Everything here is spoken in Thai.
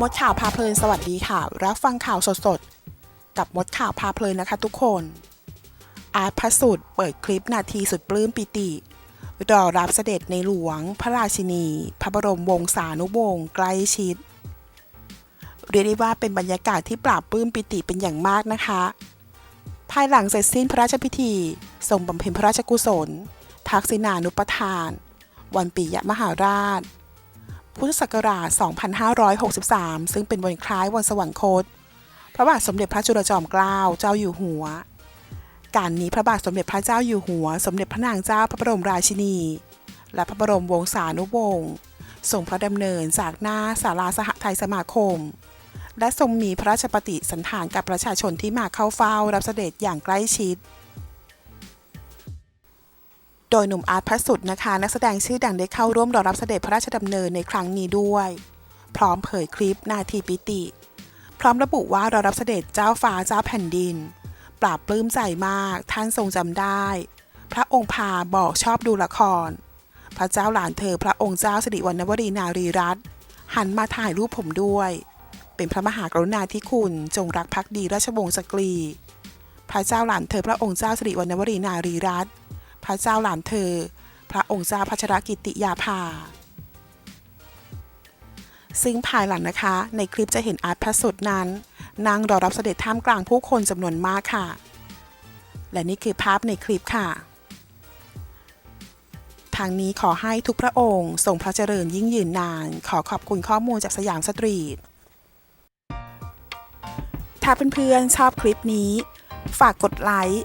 มดข่าวพาเพลินสวัสดีค่ะ รับฟังข่าวสดๆ กับมดข่าวพาเพลินนะคะทุกคน อาร์ตพระสุดเปิดคลิปนาทีสุดปลื้มปิติ รอรับเสด็จในหลวง พระราชินี พระบรมวงศานุวงศ์ใกล้ชิด เรียกได้ว่าเป็นบรรยากาศที่ปราบปลื้มปิติเป็นอย่างมากนะคะ ภายหลังเสร็จสิ้นพระราชพิธีทรงบำเพ็ญพระราชกุศล ทักษิณานุปทาน วันปิยมหาราช พุทธศักราช 2563 ซึ่งเป็นวันคล้ายวันสวรรคต พระบาทสมเด็จพระจุลจอมเกล้าเจ้าอยู่หัว การนี้พระบาทสมเด็จพระเจ้าอยู่หัว สมเด็จพระนางเจ้าพระบรมราชินี และพระบรมวงศานุวงศ์ทรงพระดำเนินจากหน้าศาลาสหไทยสมาคม และทรงมีพระราชปฏิสันถานกับประชาชนที่มาเข้าเฝ้ารับเสด็จอย่างใกล้ชิด โดยหนุ่มอาร์ตพระสุดนะคะ นักแสดงชื่อดังได้เข้าร่วมรอรับเสด็จพระราชดำเนินในครั้งนี้ด้วย พร้อมเผยคลิปนาทีปิติ พร้อมระบุว่ารอรับเสด็จเจ้าฟ้าเจ้าแผ่นดิน ปราบปลื้มใจมากท่านทรงจำได้ พระองค์พาบอกชอบดูละคร พระเจ้าหลานเธอพระองค์เจ้าสิริวัณวรีนารีรัตน์หันมาถ่ายรูปผมด้วย เป็นพระมหากรุณาธิคุณจงรักภักดีราชวงศ์จักรี พระเจ้าหลานเธอพระองค์เจ้าสิริวัณณวรีนารีรัตน์ พระเจ้าหลานเธอ พระองค์เจ้าพัชรกิติยาภา ซึ่งภายหลังนะคะ ในคลิปจะเห็นอาร์ตพระสุดนั้นนั่งรอรับเสด็จท่ามกลางผู้คนจำนวนมากค่ะ และนี่คือภาพในคลิปค่ะ ทางนี้ขอให้ทุกพระองค์ทรงพระเจริญยิ่งยืนนาน ขอขอบคุณข้อมูลจากสยามสตรีท ถ้าเพื่อนๆชอบคลิปนี้ ฝากกดไลค์